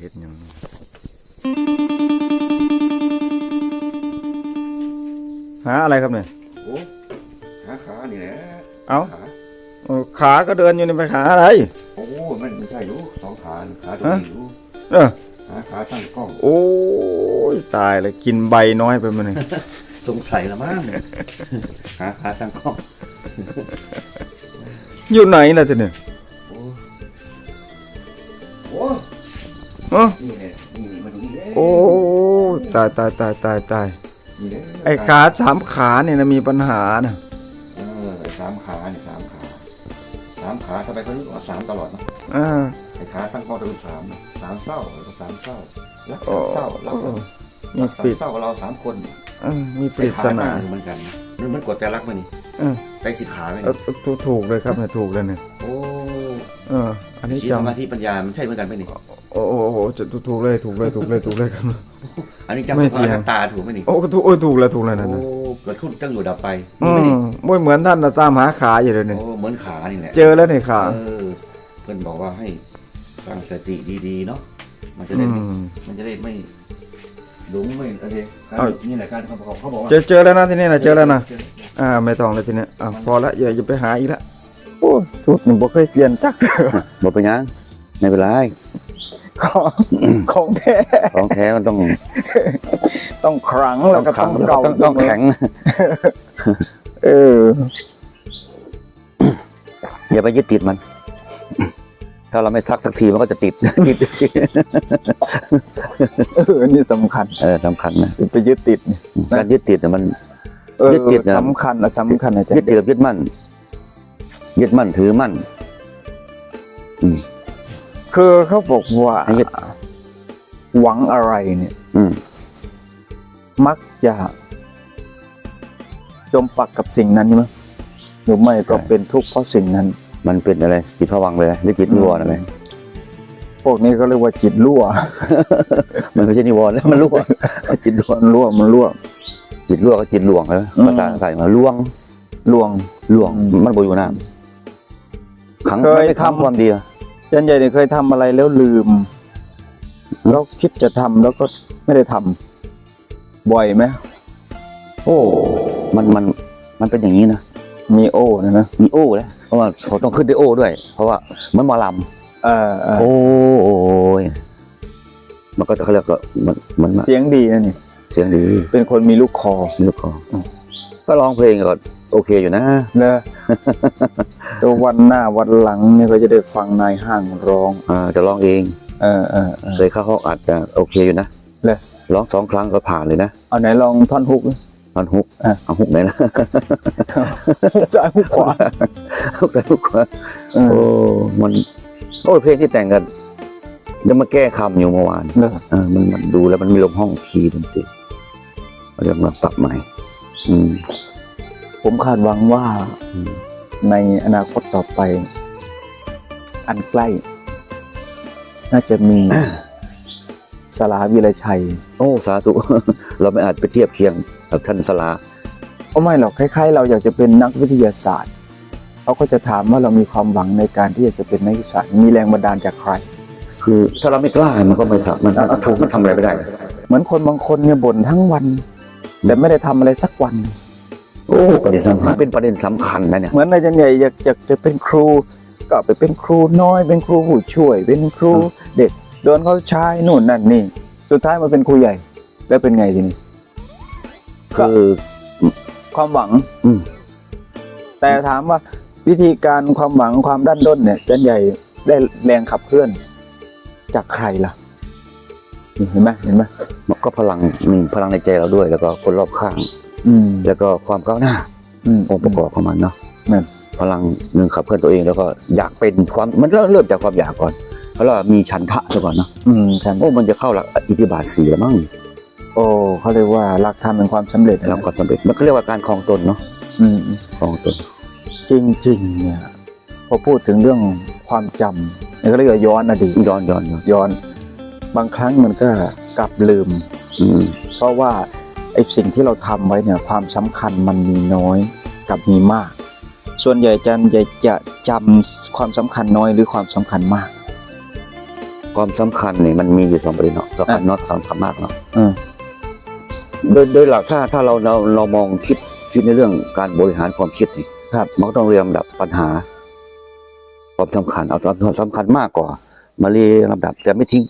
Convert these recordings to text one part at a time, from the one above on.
เฮ็ดหยังหาอะไรครับเนี่ยโอ้หาขานี่แหละเอ้าขาเออขาก็เดินอยู่นี่ไปหาอะไร โอ้มันไม่ใช่อยู่สองขาขาตัวฮะนี้อยู่เออ หาขาตั้งกล้อง โอ้ยตายเลยกินใบน้อยไปมันเลยสงสัยละมั้งหาขาตั้งกล้อง อยู่ไหนล่ะทีเนี่ย ตายตายตายตายตายนี่แหละไอ้ขาสามขาเนี่ยนะมีปัญหานะเออสามขานี่สามขาสามขาทำไมเขาเรียกว่าสามตลอดเนอะอ่าไอ้ขาตั้งกล้องจะเป็นสามนะสามเศร้าแล้วก็สามเศร้ารักโอ้สามเศร้ารักสามมีรักสาปริมศเศร้ากับเราสามคนเออมีปริศนาไอ้ขหเหมือนกันนะมันมันกดแต่รักมันนี่เออไปสิขาไหมเออถูกถูกเลยครับเนี่ยถูกเลยเนี่ยโอ้เออ อันนี้สีจสมาธิปัญญามันใช่เหมือนกันไหมนี่ำโอ้โหโอ้โหจะถูกเลยถูกเลยถูกเลยถูกเลยครับ อันนี้จำไม่ไม่เถียงตาถูกไหมนี่โอ้ถูกโอ้ยถูกแล้วถูกแล้วนั่นโอ้นะเกิดขึ้นตั้งอยู่ดับไปอืนี่ไหมมนี่ไม่เหมือนท่านน่ะตามหาขาอยู่เลยเนี่ยโอ้เหมือนขานี่แหละ เจอแล้วเนี่ยขา เออเพื่อนบอกว่าให้ตั้งสติดีๆเนาะมันจะอืได้มมันจะได้ไม่หลงไม่อะไรการเอ้านี่แหละการเขาบอกเขาบอกว่าเจอเจอแล้วนะทีนี้นะเจอแล้วนะ อ่าไม่ต้องเลยทีเนี้ยอ่าพอละอย่าอย่าไปหาอีกละโอ้ชุดนี่บ่เคยเปลี่ยนจัก บอกไปยังไม่เป็นไร ของของแท้ของแท้มันต้อง ต้องครั้งแล้วก็ต้องเก่าต้องต้องแข็ง เออ อย่าไปยึดติดมัน ถ้าเราไม่ซักสักทีมันก็จะติดติดเอออันนี่สำคัญ เออสำคัญนะไปยึดติดนี่การยึดติดเนี่ยมันเออยึดติดนะสำคัญนะสำคัญนะจ๊ะยึดติดกับยึดมั่นยึดมั่นถือมั่น คือเขาบอกว่าให้ยึดหวังอะไรเนี่ยอืมมักจะจมปักกับสิ่งนั้นใช่ไหมหรือไม่ก็เป็นทุกข์เพราะสิ่งนั้น มันเป็นอะไรจิตผวังค์เลยหรือจิตนิวรณ์อะไรพวกนี้ก็เรียกว่าจิตรั่ว มันไม่ใช่นิวรณ์แล้วมันรั่ว จิตรั่วมันรั่วมันรั่ว จิตรั่วก็จิตหลวงแล้วอืมภาษาไทยมาล่วงลวงล่วงอืมมันบอยู่น้ำขังเคยไม่ได้ทำทำความดี อะยันใหญ่เนี่ยเคยทำอะไรแล้วลืม แล้วคิดจะทำแล้วก็ไม่ได้ทำบ่อยไหมโอ้ มันมันมันเป็นอย่างนี้นะ มีโอ้นะนะ มีโอ้แล้วเพราะว่าเขาต้องขึ้นด้วยโอ้ด้วย เพราะว่าเหมันหมอลเออเออำโอ้ยมันก็เขาเรียกว่ามันมันเสียงดีนะนี่ เสียงดีเป็นคนมีลูกคอลูกคอก็ร้องเพลงก็ โอเคอยู่นะเนอะแล้ววันหน้าวันหลังเนี่ยก็จะได้ฟังนายห้างร้องอ่าจะร้องเองเออเออเออเคยเข้าห้องอัดจะโอเคอยู่นะเลยร้องสองครั้งก็ผ่านเลยนะเอาไหนลองท่อนฮุกดิตอนฮุกอะเอาฮุกไหนนะฮุกซ้ายฮุกขวาฮุกไหนฮุกขวาเออโอ้มันโอ้ยเพลงที่แต่งกันยังมาแก้คำอยู่เมื่อวานเนอะเออมันมันดูแล้วมันมีลงห้องคีย์ดนตรีเราจะมาปรับใหม่ อืม ผมคาดหวังว่าอืมในอนาคตต่อไป อันใกล้ น่าจะมีสลาวิไลชัย โอ้ สาธุ เราไม่อาจไปเทียบเคียงกับท่านสลาก็ไม่หรอกคล้ายๆ เราอยากจะเป็นนักวิทยาศาสตร์เขาก็จะถามว่าเรามีความหวังในการที่จะเป็นนักวิทยาศาสตร์มีแรงบันดาลจากใคร คือ ถ้าเราไม่กล้ามันก็ไม่สามมันมันถูกมันทำอะไรไม่ได้ เหมือนคนบางคนเนี่ยบ่นทั้งวัน แต่ไม่ได้ทำอะไรสักวัน โอ้ประเด็นสำคัญเป็นประเด็นสำคัญนะเนี่ยเหมือนนายจันใหญ่อยากอยากจะเป็นครู ก็ไปเป็นครูน้อย เป็นครูผู้ช่วย เป็นครูเด็กโดนเขาใช้นู่นนั่นนี่ สุดท้ายมาเป็นครูใหญ่ แล้วเป็นไงทีนี้คือความหวัง อืมแต่ถามว่าวิธีการความหวังความด้านด้นเนี่ยจันใหญ่ได้แรงขับเคลื่อน จากใครล่ะนี่เห็นไหมเห็นไหมมันก็พลังหนึ่งพลังในใจเราด้วยแล้วก็คนรอบข้าง อืมแล้วก็ความก้าวหน้าอืมองค์ประกอบของมันเนาะนั่นพลังหนึ่งขับเคลื่อนตัวเองแล้วก็อยากเป็นความมันเริ่มเริ่มจากความอยากก่อน เพราะเรามีฉันทะซะก่อนเนาะอืมฉันโอ้มันจะเข้าหลักอิทธิบาทสีแล้วมั้งโอ้เขาเรียกว่าหลักธรรมเป็นความสำเร็จแล้วความสำเร็จมันก็เรียกว่าการครองตนเนาะอืมครองตน จริงๆเนี่ยพอพูดถึงเรื่องความจำเนี่ยก็เรียกว่าย้อนอดีตย้อนย้อนย้อนย้อน บางครั้งมันก็กลับลืม อืมเพราะว่า ไอ้สิ่งที่เราทำไว้เนี่ยความสำคัญมันมีน้อยกับมีมาก ส่วนใหญ่จันจะจะจำความสำคัญน้อยหรือความสำคัญมาก ความสำคัญเนี่ยมันมีอยู่สองประเด็นเนาะสำคัญน้อยกับสำคัญมากเนาะอืมโดยโดยหลักถ้าถ้าเราเราเรามองคิดคิดในเรื่องการบริหารความคิดนี่ครับมันก็ต้องเรียงลำดับปัญหา ความสำคัญเอาความสำคัญมากกว่า มาเรียงลำดับแต่ไม่ทิ้ง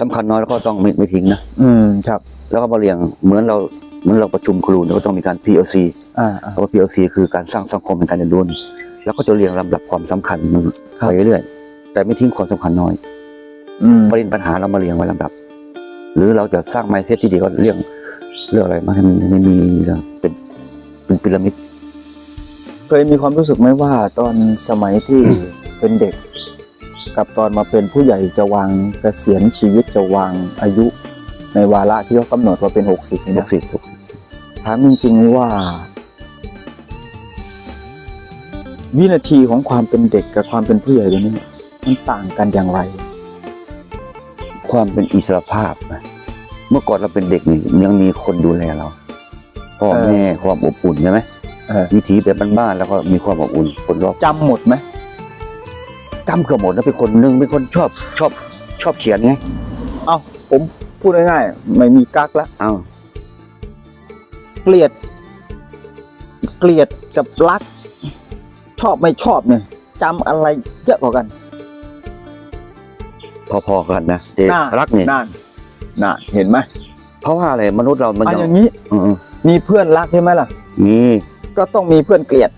สำคัญน้อยแล้วก็ต้องไม่ไม่ทิ้งนะ อืมครับ แล้วก็มาเรียงเหมือนเราเหมือนเราประชุมครูเนี่ยก็ต้องมีการ PLC อ่าอ่า เพราะว่า PLC คือการสร้างสังคมในการเรียนรู้นี่แล้วก็จะเรียงลำดับความสำคัญมันครับ ไปเรื่อยๆแต่ไม่ทิ้งความสำคัญน้อย อืม ประเด็นปัญหาเรามาเรียงไว้ลำดับ หรือเราจะสร้างไมเซ็ตที่ดีก็เรื่องเรื่องอะไรมาให้มันให้มีเป็นเป็นพีระมิด เคยมีความรู้สึกไหมว่าตอนสมัยที่เป็นเด็ก กับตอนมาเป็นผู้ใหญ่จะวางเกษียณชีวิตจะวางอายุ ในวาระที่เขากำหนดว่าเป็นหกสิบนี่ลูนะกศิษย์ถามจริงๆว่า วินาทีของความเป็นเด็กกับความเป็นผู้ใหญ่ตรงนี้มันต่างกันอย่างไร ความเป็นอิสรภาพนะเมื่อก่อนเราเป็นเด็กนี่ยังมีคนดูแลเราพ่อเออแม่ความอบอุ่นใช่ไหมเออ วิถีแบบบ้านๆแล้วก็มีความอบอุ่นคนรอบจำหมดไหม จำเกือบหมดนะเป็นคนหนึงเป็นคนชอบชอบชอบเขียนไงเอาผมพูดง่ายๆไม่มีกักละอ้าวเกลียด เกลียดกับรัก ชอบไม่ชอบเนี่ยจำอะไรเยอะกว่ากัน พอๆกันนะเด็กน่ารักเนี่ยนั่นน่ะเห็นไหมเพราะว่าอะไรมนุษย์เรามันอะยังอย่างนี้อืมมีเพื่อนรักใช่ไหมล่ะๆมีก็ต้องมีเพื่อนเกลียด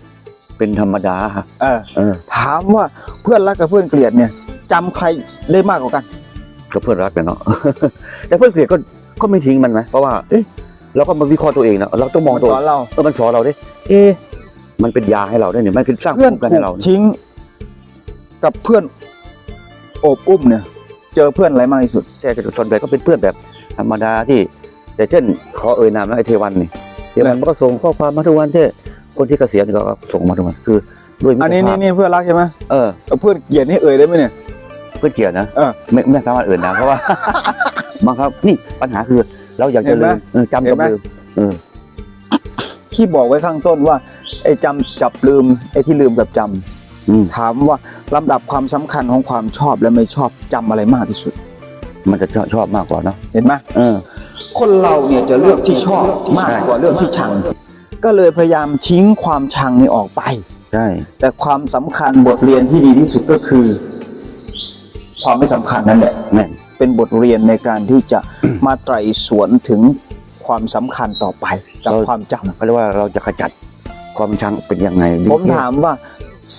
เป็นธรรมดาเออเออถามว่า เพื่อนรักกับเพื่อนเกลียดเนี่ยจำใครได้มากกว่ากันก็เพื่อนรักกันเนาะแต่เพื่อนเกลียดก็ก็ไม่ทิ้งมันไหมเพราะว่าเอ๊ะเราก็มาวิเคราะห์ตัวเองนะเราต้องมองมันตัวสอนเราเออมันสอนเราดิเอ๊ะมันเป็นยาให้เราด้วยเนี่ยมันคือสร้างเพื่อนภูมิคุ้มกันถูให้กเราทิ้ง กับเพื่อนโอบอุ้มเนี่ย เจอเพื่อนอะไรมากที่สุด แต่ส่วนใหญ่ก็เป็นเพื่อนแบบธรรมดาที่ แต่เช่น ขอเอ่ยนามนะไอเทวันนี่เทวันมันก็ส่งข้อความมาทุกวันที่คนที่เกษียณก็ส่งมาทุกวันคือ ด้วยมิตอันรนี้ภานี่พนี่เพื่อนรักใช่ไหมเออเอาเพื่อนเกลียดนี่เอ่ยได้ไหมเนี่ย เพื่อนเกลียดนะเออไม่ไม่สามารถเอ่ยนามเพราะว่า บางครับนี่ปัญหาคือ เราอยากจะเห็นไหลืมมเออจำเห็นจำไหม ลืมเออที่บอกไว้ข้างต้นว่าไอ้จำจับลืมไอ้ที่ลืมกับจำอืมถามว่าลำดับความสำคัญของความชอบและไม่ชอบจำอะไรมากที่สุด มันจะชอบชอบมากกว่าเนอะเห็นไหมเออ คนเราเนี่ยจะเลือกที่ชอบมากกว่าเรื่องที่ชัง ก็เลยพยายามทิ้งความชังนี่ออกไป ใช่แต่ความสำคัญบทเรียนที่ดีที่สุดก็คือ ความไม่สำคัญนั่นแหละแม่นเป็นบทเรียนในการที่จะมาไตร่สวนถึงความสำคัญต่อไปกับความจำเขาเรียกว่าเราจะขจัดความชังเป็นยังไงดีผมถามว่า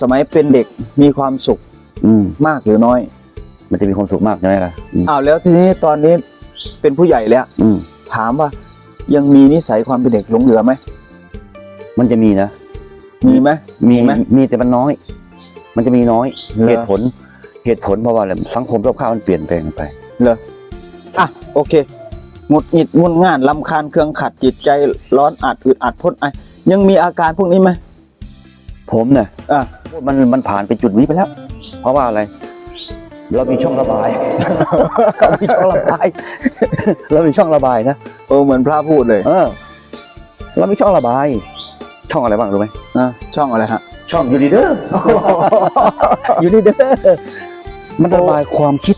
สมัยเป็นเด็กมีความสุข อืมมากหรือน้อย มันจะมีความสุขมากใช่ไหมล่ะอืมอ้าวแล้วทีนี้ตอนนี้เป็นผู้ใหญ่แล้วอืมถามว่ายังมีนิสัยความเป็นเด็กหลงเหลือไหมมันจะมีนะ มีไหมมีไหมมีแต่มันน้อย มันจะมีน้อยเหรอเหตุผลเหตุผลเพราะว่าอะไรสังคมรอบข้างมันเปลี่ยนแปลงไปเหรออะโอเคหงุดหงิดงุนง่านลำคาญเครื่องขัดจิตใจร้อนอัดอึดอัดพ่นไอยังมีอาการพวกนี้ไหมผมเนี่ยอะมันมันผ่านไปจุดนี้ไปแล้ว เพราะว่าอะไร เรามีช่องระบายเรามีช่องระบาย เรามีช่องระบายนะเออเหมือนพระพูดเลย เออ เรามีช่องระบาย ช่องอะไรบ้างรู้ไหม อะช่องอะไรฮะ ช่องยูนิเดอร์ ยูนิเดอร์มันระบายความคิด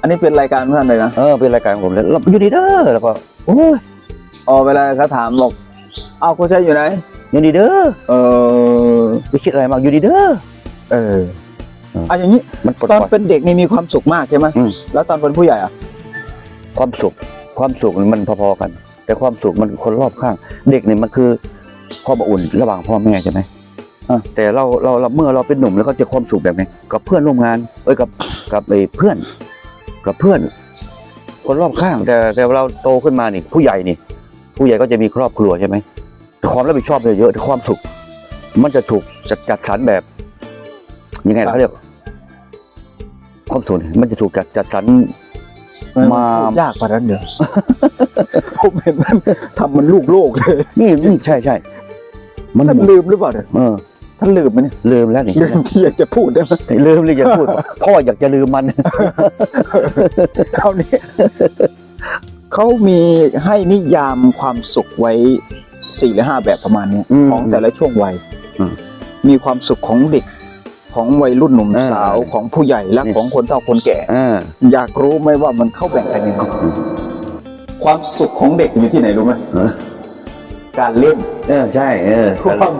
อันนี้เป็นรายการของท่านเลยนะเออเป็นรายการของผมแล้วยูนิเดอร์แล้วก็โอ้ยอ๋อเวลาเขาถามบอกเอาคุณใช้อยู่ไหนยูนิเดอร์เออไปคิดอะไรมากยูนิเดอร์เอออืมอะอย่างนี้มันปลดตอนปล่อยเป็นเด็กนี่มีความสุขมากใช่ไหมอืมแล้วตอนเป็นผู้ใหญ่อะความสุขความสุขมันพอๆกัน แต่ความสุขมันคนรอบข้าง เด็กเนี่ยมันคือ ความอบอุ่นระหว่างพ่อแม่ใช่ไหมอะแต่เราเราเราเมื่อเราเป็นหนุ่มแล้วก็เจะความสุขแบบไหนกับเพื่อนร่วมงาน เอ้ยกับกับไอ้เพื่อน กับเพื่อน คนรอบข้าง แต่แต่เราโตขึ้นมานี่ผู้ใหญ่นี่ ผู้ใหญ่ก็จะมีครอบครัวใช่ไหมแต่ความรับผิดชอบเนี่ยเยอะแต่ความสุข มันจะถูกจัดจัดสรรแบบยังไงล่ะเขาเรียกความสุขเนี่ยมันจะถูกจัดจัดสรรมาพูดยากกว่านั้นเดี๋ยวผมเห็นมันทำมันลูกโลกเลยนี่นี่ใช่ใช่ มันท่านหมุนลืมหรือเปล่าเนี่ยเออท่านลืมไหมเนี่ยลืมแล้วนี่ลืมที่อยากจะพูดได้ไหมแต่ลืมเลยอย่าพูดพ่ออยากจะลืมมันคราวนี้เขามีให้นิยามความสุขไว้สี่หรือห้าแบบประมาณเนี้ยอืมของแต่ละช่วงวัยอืมมีความสุขของเด็กของวัยรุ่นหนุ่มเออสาวของผู้ใหญ่และนี่ของคนเฒ่าคนแก่อ่าอยากรู้ไหมว่ามันเข้าแบ่งกันยังไงความสุขของเด็กอยู่ที่ไหนรู้ไหมเออ การเล่น เออใช่เออความ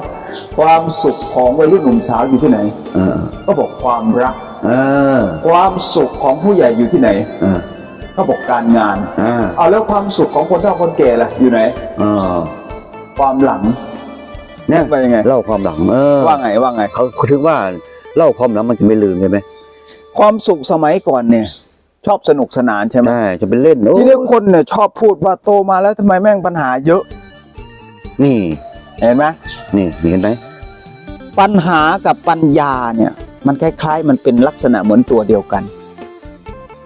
ความสุขของวัยรุ่นหนุ่มสาวอยู่ที่ไหน เออ ก็บอกความรัก เออ ความสุขของผู้ใหญ่อยู่ที่ไหน เออก็บอกการงานอ่าเอาแล้วความสุขของคนเฒ่าคนแก่ล่ะอยู่ไหน เออ ความหลังเนี่ยว่ายังไงเล่าความหลังเออว่าไงว่าไงเขาเขาถึงว่าเล่าความหลังมันจะไม่ลืมใช่ไหมความสุขสมัยก่อนเนี่ย ชอบสนุกสนานใช่ไหมใช่จะเป็นเล่นโอ้ทีนี้คนเนี่ยชอบพูดว่าโตมาแล้วทำไมแม่งปัญหาเยอะ นี่เห็นไหมนี่เห็นไหมปัญหากับปัญญาเนี่ยมันคล้ายๆ มันเป็นลักษณะเหมือนตัวเดียวกัน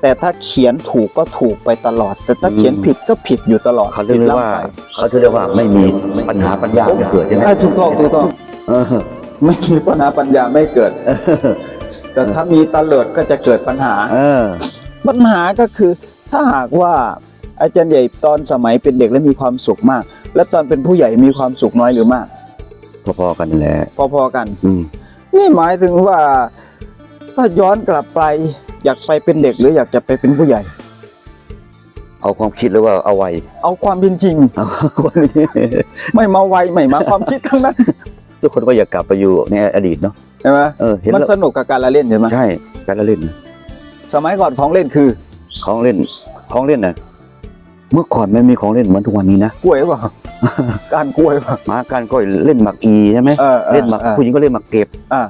แต่ถ้าเขียนถูกก็ถูกไปตลอด แต่ถ้าเขียนผิดก็ผิดอยู่ตลอดเขาเรียกว่าผิดเขาเรียกว่าไม่มีปัญหาปัญญาไม่เกิดใช่ไหมล่ำไปถูกต้องถูกต้องเออไม่มีปัญหาปัญญาไม่เกิด แต่ถ้ามีตะเลิดก็จะเกิดปัญหาเออปัญหาก็คือถ้าหากว่า อาจารย์ใหญ่ตอนสมัยเป็นเด็กแล้วมีความสุขมาก และตอนเป็นผู้ใหญ่มีความสุขน้อยหรือมาก พอๆกันแหละพอๆกัน อืมนี่หมายถึงว่าถ้าย้อนกลับไปอยากไปเป็นเด็กหรืออยากจะไปเป็นผู้ใหญ่ เอาความคิดหรือว่าเอาไว้เอาความเป็นจริง เอาความคิดไม่มาไวไม่มาความคิดทั้งนั้นทุกคนก็อยากกลับไปอยู่ในอดีตเนาะใช่ไหมเออเห็นมันแล้วสนุกกับการละเล่นใช่ไหมใช่การละเล่นนะสมัยก่อนของเล่นคือ ของเล่นของเล่นนะ เมื่อก่อนไม่มีของเล่นเหมือนทุกวันนี้นะ กล้วยเปล่าการกล้วยเปล่าหมากันก็เล่นหมากอีใช่ไหมเออออเล่นหมากออผู้หญิงก็เล่นหมากเก็บอ่า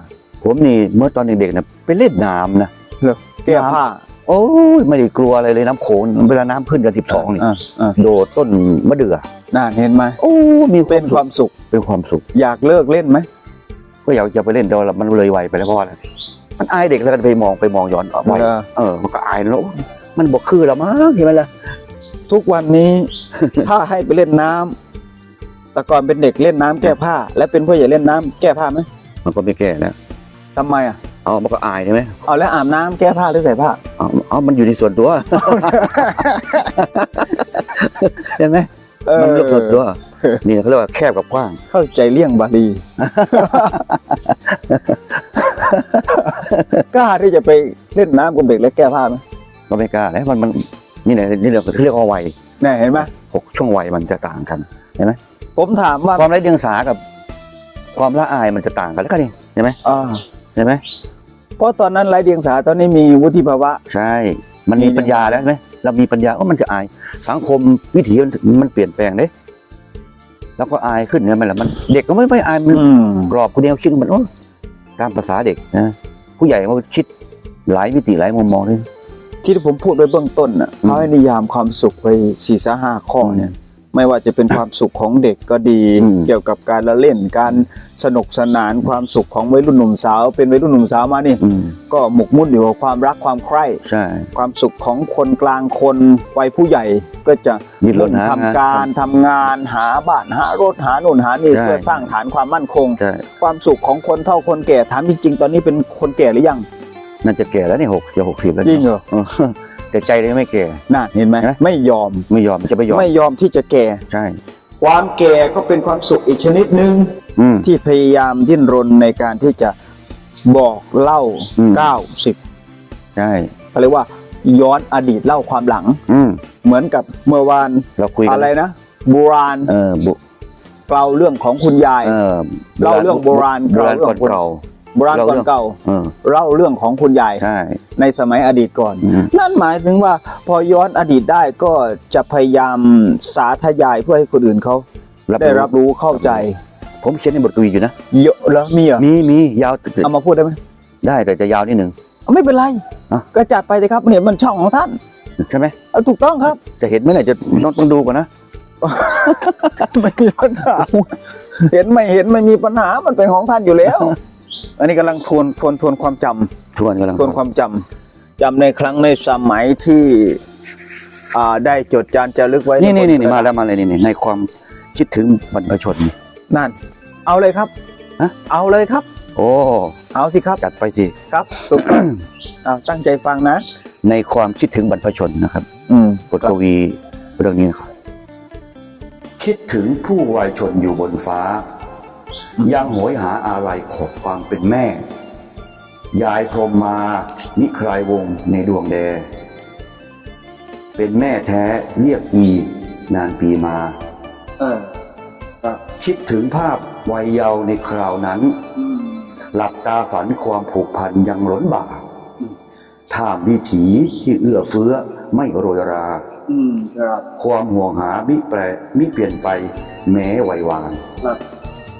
ผมนี่เมื่อตอนเด็กๆนะไปเล่นน้ำนะเหรอแก้ผ้าโอ้ยไม่ได้กลัวอะไรเลยน้ำโขงเวลาน้ำขึ้นกันสิบสองนี่อ่าอ่าโดดต้นมะเดื่อน่าเห็นไหมโอ้มีเป็นความสุขเป็นความสุข อยากเลิกเล่นไหมก็อยากจะไปเล่นแต่ว่ามันเลยวัยไปแล้วเพราะว่าอะไรมันอายเด็กแล้วกันไปมองไปมองย้อนออกไปเออเออมันก็อายแล้วมันบอกคือแล้วมั้งเห็นไหมล่ะ ทุกวันนี้ ถ้าให้ไปเล่นน้ำแต่ก่อนเป็นเด็กเล่นน้ำแก้ผ้า และเป็นผู้ใหญ่เล่นน้ำแก้ผ้าไหมมันก็ไม่แก้นะทำไมอะเอามันก็อายใช่ไหมเอาแล้วอาบน้ำแก้ผ้าหรือใส่ผ้าเอาเอามันอยู่ในส่วนตัวใช่ไหมมันเลือกส่วนตัวนี่เขาเรียกว่าแคบกับกว้าง เข้าใจเลี่ยงบาลีกล้าที่จะไปเล่นน้ำกับเด็กและแก้ผ้าไหมก็ไม่กล้าแล้วมันมัน นี่แหละนี่เรียกเรียกว่าวัยแน่เห็นไหมหกช่วงวัยมันจะต่างกันผมถามว่าความไร้เดียงสากับ ความละอายมันจะต่างกันแล้วกันนี่ใช่ไหมอ่าใช่ไหมเพราะตอนนั้นไร้เดียงสาตอนนี้มีวุฒิภาวะ ใช่ มันมีปัญญาแล้วใช่ไหมเรามีปัญญาว่ามันจะอาย สังคมวิถีมันมันเปลี่ยนแปลงเด้แล้วก็อายขึ้นเนี่ยมันแหละมันเด็กก็ไม่ไม่อายมันอืมกรอบคุณแนวคิดมันโอ้ตามภาษาเด็กนะผู้ใหญ่มันคิดหลายมิติหลายมุมมองเลย ที่ผมพูดไว้เบื้องต้นน่ะอืมเขาให้นิยามความสุขไปสี่สห้าข้อเนี่ยไม่ว่าจะเป็นความสุขของเด็กก็ดีอืมเกี่ยวกับการละเล่นการสนุกสนานความสุขของวัยรุ่นหนุ่มสาว เป็นวัยรุ่นหนุ่มสาวมานี่อืมก็หมกมุ่นอยู่กับความรักความใคร่ใช่ความสุขของคนกลางคนวัยผู้ใหญ่ก็จะดิ้นรนหาทำการทำงานหาบ้านหารถหาโน่นหานี่ใช่เพื่อสร้างฐานความมั่นคงใช่ความสุขของคนเท่าคนแก่ถามจริงๆตอนนี้เป็นคนแก่หรือยัง น่าจะแก่แล้วนี่หกจะหกสิบแล้วจริงเหรอเออแต่ใจเลยไม่แก่น่าเห็นไหมเห็นไหมไม่ยอมไม่ยอมจะไม่ยอมไม่ยอมที่จะแก่ใช่ ความแก่ก็เป็นความสุขอีกชนิดหนึ่งอืมที่พยายามดิ้นรนในการที่จะบอกเล่าอืม90ใช่เขาเรียกว่าย้อนอดีตเล่าความหลัง อืมเหมือนกับเมื่อวานเราคุยกัอะไรนะโบราณเออบุเล่าเรื่องของคุณยายเออเล่าเรื่องโบราณโบราณเล่าเรื่ก่อองนคนเก่า โบราณก่อนเก่าเออ เล่าเรื่องของคุณยายใช่ ในสมัยอดีตก่อน อืม นั่นหมายถึงว่าพอย้อนอดีตได้ก็จะพยายามสาธยายเพื่อให้คนอื่นเขาได้รับรู้เข้าใจผมเขียนในบทกวีอยู่นะ เยอะแล้วมีเหรอมีมียาวเอามาพูดได้ไหมได้แต่จะยาวนิดหนึ่ง เอาไม่เป็นไรอะ ก็จัดไปเลยครับเห็นมันช่องของท่านใช่ไหม เอาถูกต้องครับ จะเห็นไหมเนี่ยจะต้องต้องดูก่อนนะ ไม่มีปัญหา เห็นไม่เห็นไม่มีปัญหามันเป็นของท่านอยู่แล้ว อันนี้กำลังทวนทวนทวนความจำชวนกันแล้วทวนความจำจำในครั้งในสมัยที่อ่าได้จดจานจารึกไว้ นี่นี่นี่ใมาแล้วมาเลยนี่นี่ในความคิดถึงบรรพชนนั่น เอาเลยครับฮะเอาเลยครับ โอ้เอาสิครับจัดไปสิครับถูกต้องเอาตั้งใจฟังนะ ในความคิดถึงบรรพชนนะครับ อืมบทกวีเรื่องนี้นะครับคิดถึงผู้วายชนอยู่บนฟ้า ยังโหยหาอะไรขอบความเป็นแม่ ยายพรหมมานิคลายวงศ์ในดวงแด เป็นแม่แท้เรียกอีนานปีมา เออครับคิดถึงภาพวัยเยาว์ในคราวนั้นอืมหลับตาฝันความผูกพันยังล้นบ่าอืมท่ามวิถีที่เอื้อเฟื้อไม่โรยราอืมครับความห่วงหามิแปรมิเปลี่ยนไปแม้ไวัยวาน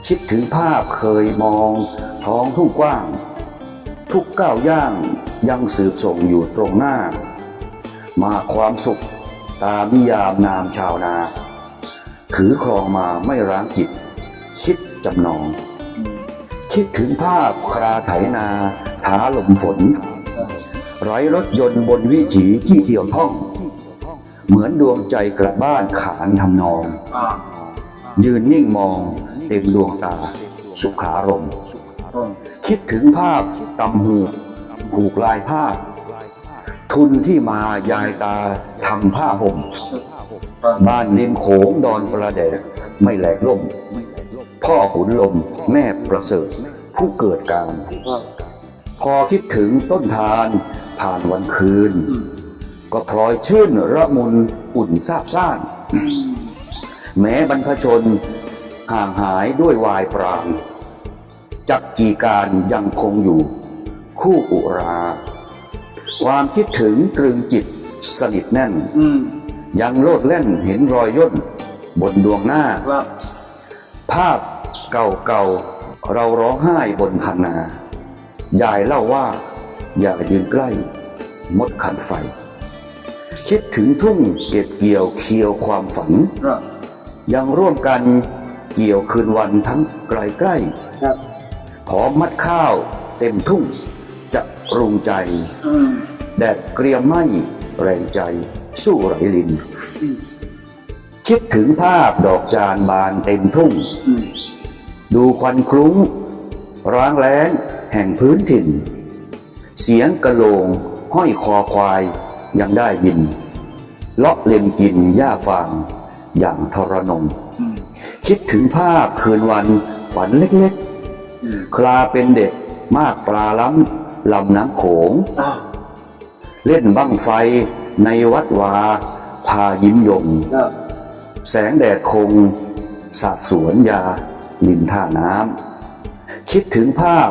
ครับคิดถึงภาพเคยมอง ท้องทุ่งกว้าง ทุกก้าวย่างยังสืบส่งอยู่ตรงหน้า มาความสุขตามนิยามนามชาวนา ถือครองมาไม่ร้างจิต คิดจำนองอืมคิดถึงภาพคราไถนาท้าลมฝนครับไร้รถยนต์บนวิถีที่เที่ยวท่อง เหมือนดวงใจกลับบ้านขานทำนองอ่ายืนนิ่งมอง เต็มดวงตา สุขารมณ์คิดถึงภาพตำหูผูกลายผ้า ทุนที่มายายตาทำผ้าห่ม บ้านริมโขงดอนประแดกไม่แหลกล่ม พ่อขุนลมแม่ประเสริฐ ผู้เกิดการ พอคิดถึงต้นทานผ่านวันคืน ก็พลอยชื่นระมุนอุ่นซาบซ่าน แม้บรรพชน ห่างหายด้วยวายปรางจักกีการยังคงอยู่ คู่อุรา ความคิดถึงตรึงจิตสนิทแน่นอืมยังโลดแล่นเห็นรอยย่น บนดวงหน้าครับภาพเก่าๆ เราร้องไห้บนคันนายายเล่าว่า อย่ายืนใกล้ มดขันไฟ คิดถึงทุ่งเก็บเกี่ยวเคียวความฝันครับยังร่วมกัน เกี่ยวคืนวันทั้งไกลใกล้ครับพร้อมมัดข้าวเต็มทุ่งจะรุงใจอืมแดดเกรียมไหมแรงใจสู้ไหลลินอืมคิดถึงภาพดอกจานบานเต็มทุ่งอืมดูควันคลุ้ง ร้างแล้งแห่งพื้นถิ่น เสียงกระโลงห้อยคอควายยังได้ยิน เลาะเล็มกินหญ้าฟางอย่างทรนงอืม คิดถึงภาพคืนวันฝันเล็กอืมๆคลาเป็นเด็กมากปลาล้ำลำน้ำโขงอ้าวเล่นบั้งไฟในวัดวา พายิ้มยงครับแสงแดดคง สาดสวนยาลินท่าน้ำ คิดถึงภาพ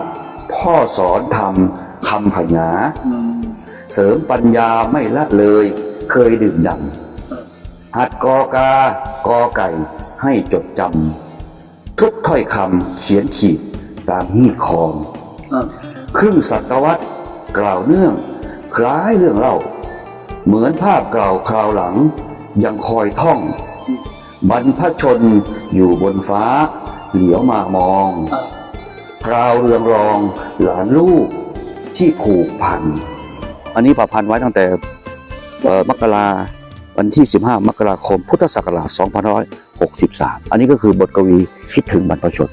พ่อสอนทำคำพญาอืมเสริมปัญญาไม่ละเลยเคยดื่มด่ำ หัดกอกากอไก่ให้จดจำทุกถ้อยคำเขียนขีดตามหีดคองอครึ่งศตวรรษกล่าวเนื่อง คล้ายเรื่องเล่า เหมือนภาพเก่าวคราวหลัง ยังคอยท่อง บรรพชนอยู่บนฟ้า เหลียวมามองอคราวเรืองรองหลานลูกที่ผูกพัน อันนี้ประพันธ์ไว้ตั้งแต่มกรา วันที่ 15 มกราคม พุทธศักราช2563 อันนี้ก็คือบทกวีคิดถึงบรรพชน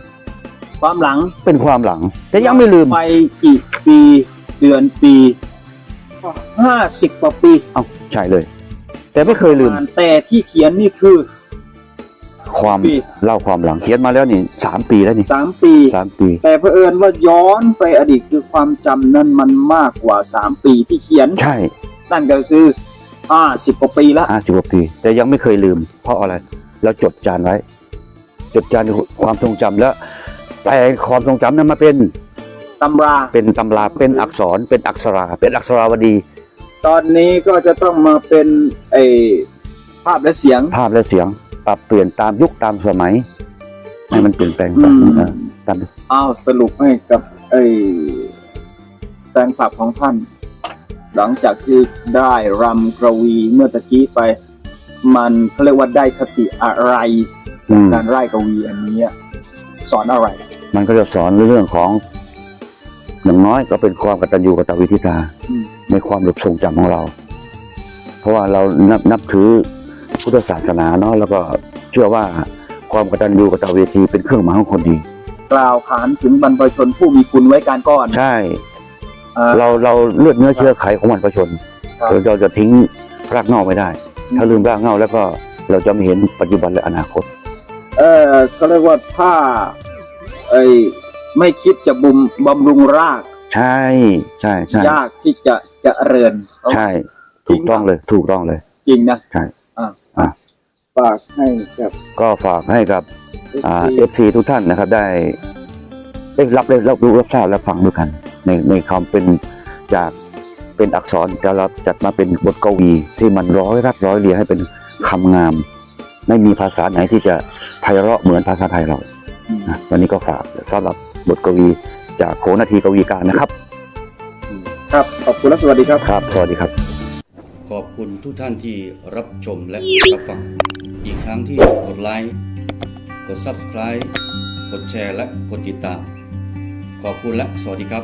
ความหลังเป็นความหลัง แต่ยังไม่ลืม ไปกี่ปีเดือนปีห้าสิบกว่าปีเอ้าใช่เลย แต่ไม่เคยลืม แต่ที่เขียนนี่คือ ความปี เล่าความหลังเขียนมาแล้วนี่สามปีแล้วนี่สามปี สามปี แต่เผอิญว่าย้อนไปอดีตคือความจำนั้นมันมากกว่าสามปีที่เขียน ใช่ นั่นก็คือ ห้าสิบกว่าปีละห้าสิบกว่าปี แต่ยังไม่เคยลืม เพราะอะไรเราจดจานไว้ จดจานความทรงจำแล้วแปลความทรงจำนั้นมาเป็นตำรา เป็นตำราเป็นอักษรเป็นอักษรา เป็นอักษราวดีตอนนี้ก็จะต้องมาเป็นไอภาพและเสียง ภาพและเสียง ปรับเปลี่ยนตามยุคตามสมัย ให้มันเปลี่ยนแปลงไปอืม เออตามอ้าวสรุปให้กับไอแฟนคลับของท่าน หลังจากที่ได้รำกระวีเมื่อตะกี้ไป มันเขาเรียกว่าได้คติอะไรอืมการไล่กวีอันนี้อะสอนอะไร มันก็จะสอนเรื่องของ อย่างน้อยก็เป็นความกตัญญูกตวิธิตาอืมในความหลบทรงจำของเรา เพราะว่าเรานับนับถือพุทธศาสนาเนาะแล้วก็เชื่อว่าความกตัญญูกตเวทีเป็นเครื่องหมายของคนดี กล่าวขานถึงบรรพชนผู้มีคุณไว้การก่อน ใช่ เอ่อเราเราเลือดเนื้อเชื้อไขของมันประชนครับเราเราจะทิ้งรากเหง้าไม่ได้ ถ้าลืมรากเหง้าแล้วก็เราจะไม่เห็นปัจจุบันและอนาคต เออเขาเรียกว่าถ้าไอไม่คิดจะบุมบำรุงราก ใช่ใช่ใช่ยากที่จะเจะเริญใช่ ถูกต้องเลย ถูกต้องเลย จริงนะใช่อ่าอะฝากให้กับ ก็ฝากให้กับอ่า FC เอฟซีทุกท่านนะครับได้ ได้รับได้รับรู้รับทราบและฟังด้วยกัน ในในคำเป็นจากเป็นอักษรแต่เราจัดมาเป็นบทกวีที่มันร้อยรัดร้อยเรียงให้เป็นคำงาม ไม่มีภาษาไหนที่จะไพเราะเหมือนภาษาไทยเราอืมนะวันนี้ก็ฝากต้อนรับบทกวีจากโขนาทีกวีการนะครับ ครับขอบคุณและสวัสดีครับครับ สวัสดีครับ ขอบคุณทุกท่านที่รับชมและรับฟังอีกทั้งที่กดไลค์กด Subscribe กดแชร์และกดติดตาม ขอบคุณและสวัสดีครับ